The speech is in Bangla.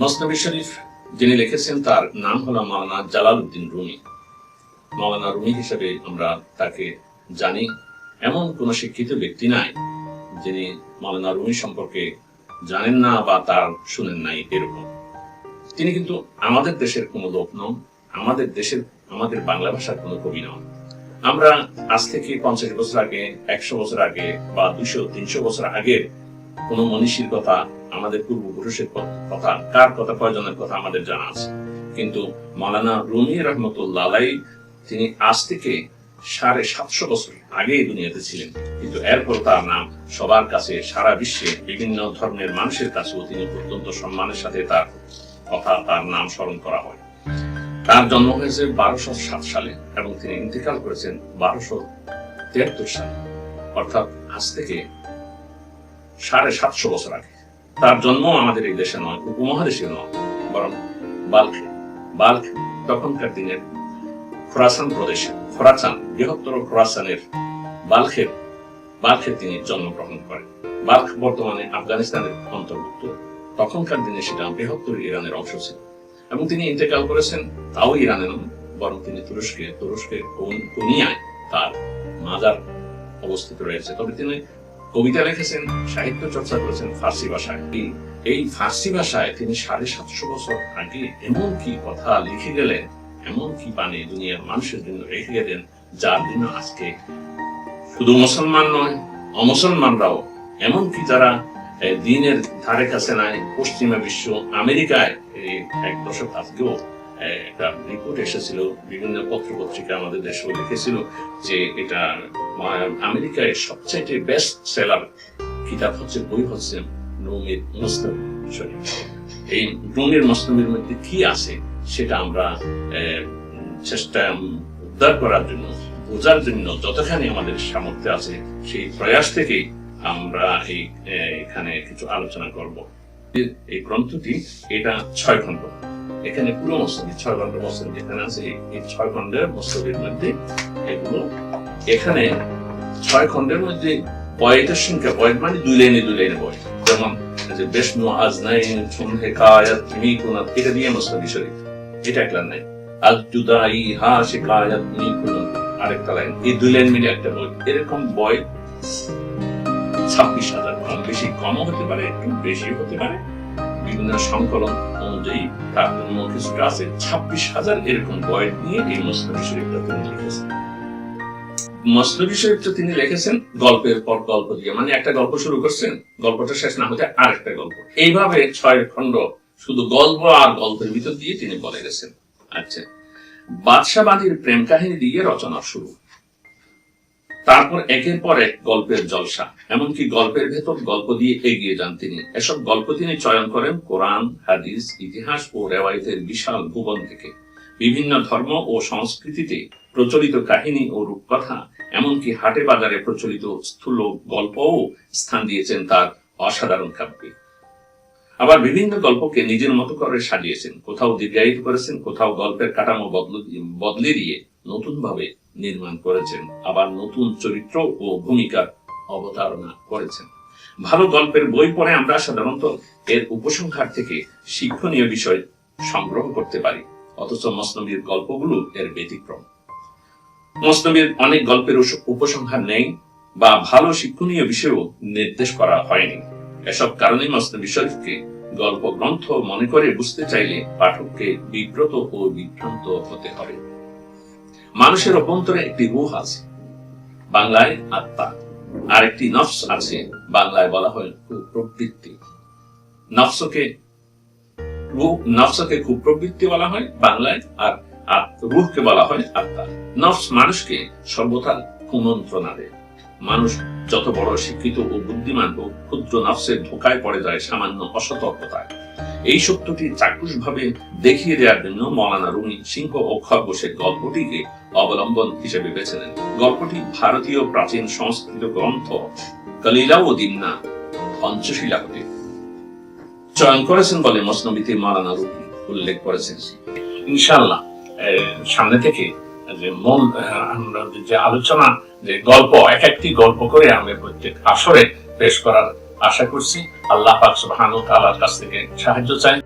মসনবী শরীফ, যিনি লিখেছেন তার নাম হলো Maulana Jalaluddin Rumi. Maulana Rumi হিসেবে আমরা তাকে জানি। এমন কোন শিক্ষিত ব্যক্তি নাই, যিনি মাওলানা রুমি সম্পর্কে জানেন না বা তার শুনেন নাই এরকম। তিনি কিন্তু আমাদের দেশের কোনো লোক নন, আমাদের দেশের, আমাদের বাংলা ভাষার কোনো কবি নন। আমরা আজ থেকে পঞ্চাশ বছর আগে, একশো বছর আগে বা দুশো তিনশো বছর আগের কোন মনীষীর কথা আমাদের পূর্বপুরুষের কথা কার কথা, কয়জনের কথা আমাদের জানা আছে। কিন্তু মালানা রুমি রহমতুল্লাহ আলাই তিনি আজ থেকে সাড়ে সাতশো বছর আগে এই দুনিয়াতে ছিলেন। কিন্তু এরপর তার নাম সবার কাছে সারা বিশ্বে বিভিন্ন ধর্মের মানুষের কাছেও তিনি অত্যন্ত সম্মানের সাথে তার কথা, তার নাম স্মরণ করা হয়। তার জন্ম হয়েছে বারোশো সাত সালে এবং তিনি ইন্তেকাল করেছেন বারোশো তিয়াত্তর সালে। অর্থাৎ আজ থেকে সাড়ে সাতশো বছর আগে। তার জন্ম আমাদের এই দেশে নয় উপমহাদেশে নয়, বরং বাল্কে। বাল্ক তখনকার দিনের খোরাসান প্রদেশে, খোরাচান, বৃহত্তর খোরাসানের বাল্কের বাল্কে তিনি জন্মগ্রহণ করেন। বাল্ক বর্তমানে আফগানিস্তানের অন্তর্ভুক্ত। তখনকার দিনে সেটা বৃহত্তর ইরানের অংশ ছিল। এবং তিনি ইন্তেকাল করেছেন তাও ইরানে নয়, বরং তিনি তুরস্কে, তুরস্কের কোন- কোনিয়ায় তার মাজার অবস্থিত রয়েছে। তবে তিনি কবিতা লিখেছেন, সাহিত্য চর্চা করেছেন ফার্সি ভাষায়। এই- ফার্সি ভাষায় তিনি সাড়ে সাতশো বছর আগে এমন কি কথা লিখে গেলেন, এমন কি বাণী দুনিয়ার মানুষের জন্য রেখে গেলেন, যার জন্য আজকে শুধু মুসলমান নয়, অমুসলমানরাও এমনকি যারা দিনের ধারে কাছে নাই, পশ্চিমা বিশ্ব, আমেরিকায় এক দশক আজকেও একটা রিপোর্ট এসেছিল, বিভিন্ন পত্র পত্রিকা আমাদের দেশেও লিখেছিল যে এটা আমেরিকায় সবচাইতে বেস্ট সেলার কিতাব হচ্ছে, বই হচ্ছে রুমের মুসলিম। শরীফ এই রুমের মুসলিমের মধ্যে কি আছে সেটা আমরা চেষ্টা উদ্ধার করার জন্য, বোঝার জন্য যতখানি আমাদের সামর্থ্য আছে, সেই প্রয়াস থেকেই আমরা এই এখানে কিছু আলোচনা করব। এই গ্রন্থটি এটা ছয় খণ্ড। এখানে পুরো মসজিদ ছয় খণ্ড মসজিদ, যেখানে আছে এই- ছয় খণ্ডের মসজিদের মধ্যে এগুলো। এখানে ছয় খণ্ডের মধ্যে বয়েটের সংখ্যা বয়েট মানে দুই লাইনে দুই লাইনে বয় যেমন যে কুনাত এটা দিয়ে মুসলিম শরীফ এটা আজ জুদাই হা তুমি কুনাত আরেকটা লাইন। এই দুই লাইন মিলে একটা বই এরকম বই ছাব্বিশ হাজার কম, বেশি কমও হতে পারে, একটু বেশি হতে পারে। বিভিন্ন সংকলন অনুযায়ী তার জন্য কিছুটা আছে ছাব্বিশ হাজার এরকম বই নিয়ে এই মুসলিম শরীফটা তিনি লিখেছেন। মসনবী শরীফটা তিনি লিখেছেন গল্পের পর গল্প দিয়ে। মানে একটা গল্প শুরু করছেন, গল্পটা শেষ না হতে আরেকটা গল্প। এইভাবে ছয় খণ্ড শুধু গল্প আর গল্পের ভিতর দিয়ে তিনি বলে গেছেন। আচ্ছা বাদশাবাদীর প্রেম কাহিনী দিয়ে রচনা শুরু। তারপর একের পর এক গল্পের জলসা। এমনকি গল্পের ভেতর গল্প দিয়ে এগিয়ে যান তিনি। এসব গল্প তিনি চয়ন করেন কোরআন, হাদিস, ইতিহাস ও রেওয়ায়তের বিশাল ভুবন থেকে। বিভিন্ন ধর্ম ও সংস্কৃতিতে প্রচলিত কাহিনী ও রূপকথা, এমনকি হাটে বাজারে প্রচলিত স্থূল গল্পও স্থান দিয়েছেন তার অসাধারণ কাব্যে। আবার বিভিন্ন গল্পকে নিজের মতো করে সাজিয়েছেন। কোথাও দীর্ঘায়িত করেছেন, কোথাও গল্পের কাঠামো বদল- বদলে দিয়ে নতুন ভাবে নির্মাণ করেছেন, আবার নতুন চরিত্র ও ভূমিকার অবতারণা করেছেন। ভালো গল্পের বই পড়ে আমরা সাধারণত এর উপসংহার থেকে শিক্ষণীয় বিষয় সংগ্রহ করতে পারি, অথচ মসনবীর গল্পগুলো এর ব্যতিক্রম। মসনবীর অনেক গল্পের উপসংহার নেই বা ভালো শিক্ষণীয় বিষয়েও নির্দেশ করা হয়নি। এসব কারণে মসনবী শরীফকে গল্প গ্রন্থ মনে করে বুঝতে চাইলে পাঠককে বিব্রত ও বিভ্রান্ত হতে হবে। মানুষের অভ্যন্তরে একটি রুহ আছে, বাংলায় আত্মা। আর একটি নফস আছে, বাংলায় বলা হয় প্রবৃত্তি নফসকে নফসকে কুপ্রবৃত্তি বলা হয় বাংলায়, আর রূহকে বলা হয় আত্মা। নফস মানুষকে সর্বদা কুমন্ত্রণা দেয়। মানুষ যত বড় শিক্ষিত ও বুদ্ধিমান ও ক্ষুদ্র নফসের ধোকায় পড়ে যায় সামান্য অসতর্কতায়। এই সত্যটি চাক্ষুষ ভাবে দেখিয়ে দেওয়ার জন্য মৌলানা রুমি সিংহ ও খরগোশের গল্পটিকে অবলম্বন হিসেবে বেছে নেন। গল্পটি ভারতীয় প্রাচীন সংস্কৃত গ্রন্থ কলিলা ও দিন্না পঞ্চশিলা হতে চয়ন করেছেন বলে মসনবিতে মারানা রুবি উল্লেখ করেছেন। ইনশাল্লাহ সামনে থেকে যে মূল যে আলোচনা, যে গল্প এক একটি গল্প করে আমরা প্রত্যেক আসরে পেশ করার আশা করছি আল্লাহ পাক সুবহানাহু ওয়া তাআলার কাছ থেকে সাহায্য চাই